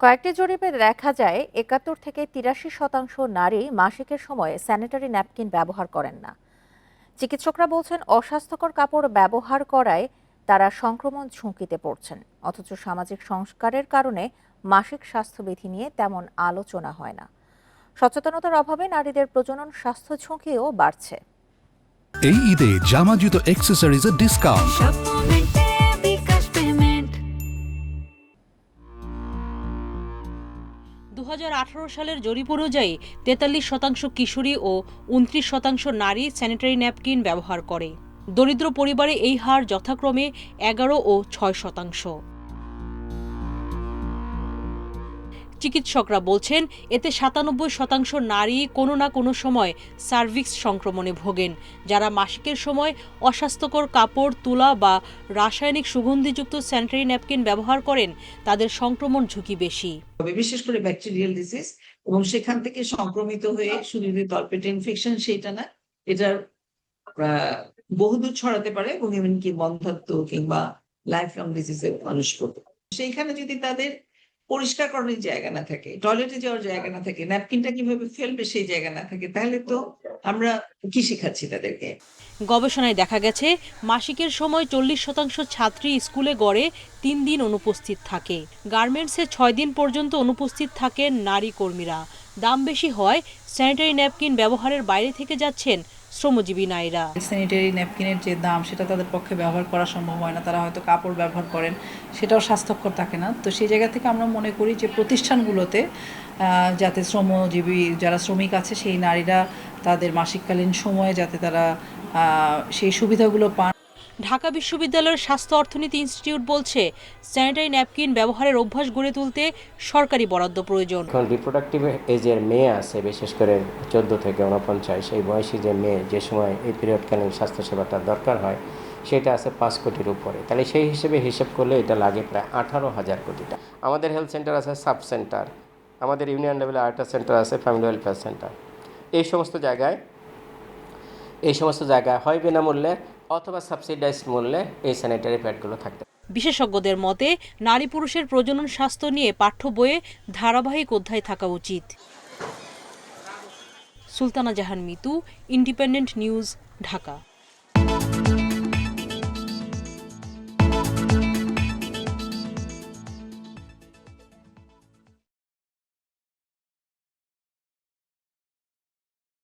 কয়েকটি জরিপে দেখা যায় একাত্তর থেকে তিরাশি শতাংশ নারী মাসিকের সময় স্যানিটারি ন্যাপকিন ব্যবহার করেন না। চিকিৎসকরা বলছেন অস্বাস্থ্যকর কাপড় ব্যবহার করায় তারা সংক্রমণ ঝুঁকিতে পড়ছেন। অথচ সামাজিক সংস্কারের কারণে মাসিক স্বাস্থ্যবিধি নিয়ে তেমন আলোচনা হয় না। সচেতনতার অভাবে নারীদের প্রজনন স্বাস্থ্য ঝুঁকিও বাড়ছে। এই ঈদে জামা জুতো অ্যাক্সেসরিজের ডিসকাউন্ট দু হাজার আঠেরো সালের জরিপ অনুযায়ী তেতাল্লিশ শতাংশ কিশোরী ও উনত্রিশ শতাংশ নারী স্যানিটারি ন্যাপকিন ব্যবহার করে। দরিদ্র পরিবারে এই হার যথাক্রমে এগারো ও ছয় শতাংশ। চিকিৎসকরা বলছেন এতে সাতানব্বই শতাংশ নারী কোনো না কোনো সময় সার্ভিক্স সংক্রমণে ভোগেন যারা মাসিকের সময় অস্বাস্থ্যকর কাপড় তুলা বা রাসায়নিক সুগন্ধিযুক্ত স্যানিটারি ন্যাপকিন ব্যবহার করেন তাদের সংক্রমণ ঝুঁকি বেশি। বিশেষ করে ব্যাকটেরিয়াল ডিজিজ এবং সেখান থেকে সংক্রমিত হয়ে যে তলপেটে ইনফেকশন সেটা না আহ, বহুদূর ছড়াতে পারে এবং এমনকি বন্ধাত্ম কিংবা লাইফ লং ডিজিজে মানুষ পড়বে সেইখানে যদি তাদের পরিষ্কার করার জায়গা না থাকে টয়লেটে যাওয়ার জায়গা না থাকে ন্যাপকিনটা কীভাবে ফেলবে সেই জায়গা না থাকে, তাহলে তো আমরা কি শেখাচ্ছি তাদেরকে? গবেষণায় দেখা গেছে, মাসিকের সময় চল্লিশ শতাংশ ছাত্রী স্কুলে গড়ে তিন দিন অনুপস্থিত থাকে। গার্মেন্টসে ছয় দিন পর্যন্ত অনুপস্থিত থাকেন নারী কর্মীরা। দাম বেশি হয় স্যানিটারি ন্যাপকিন ব্যবহারের বাইরে থেকে যাচ্ছেন শ্রমজীবী নারীরা। স্যানিটারি ন্যাপকিনের যে দাম, সেটা তাদের পক্ষে ব্যবহার করা সম্ভব হয় না। তারা হয়তো কাপড় ব্যবহার করেন, সেটাও স্বাস্থ্যকর থাকে না। তো সেই জায়গা থেকে আমরা মনে করি যে প্রতিষ্ঠানগুলোতে যাতে শ্রমজীবী, যারা শ্রমিক আছে, সেই নারীরা তাদের মাসিককালীন সময়ে যাতে তারা সেই সুবিধাগুলো পান। ঢাকা বিশ্ববিদ্যালয়ের স্বাস্থ্য অর্থনীতি ইনস্টিটিউট বলছে, স্যানিটারি ন্যাপকিন ব্যবহারের অভ্যাস গড়ে তুলতে সরকারি বরাদ্দ প্রয়োজন। এখন রিপ্রোডাক্টিভ এজের মেয়ে আছে, বিশেষ করে চোদ্দ থেকে উনপঞ্চাশ এই বয়সী যে মেয়ে, যে সময় এই পিরিয়ডকালীন স্বাস্থ্যসেবাটা দরকার হয়, সেটা আছে পাঁচ কোটির উপরে। তাহলে সেই হিসেবে হিসেব করলে এটা লাগে প্রায় আঠারো হাজার কোটি টাকা। আমাদের হেলথ সেন্টার আছে সাব সেন্টার আমাদের ইউনিয়ন লেভেলে আরেকটা সেন্টার আছে ফ্যামিলি ওয়েলফেয়ার সেন্টার এই সমস্ত জায়গায়, এই সমস্ত জায়গায় হয় বিনামূল্যে অথবা সাবসিডাইজ মূল্যে এই স্যানিটারি প্যাডগুলো থাকতে বিশেষজ্ঞদের মতে, নারী পুরুষের প্রজনন স্বাস্থ্য নিয়ে পাঠ্য বইয়ে ধারাবাহিক অধ্যায় থাকা উচিত। Sultana Jahan Mitu independent news Dhaka.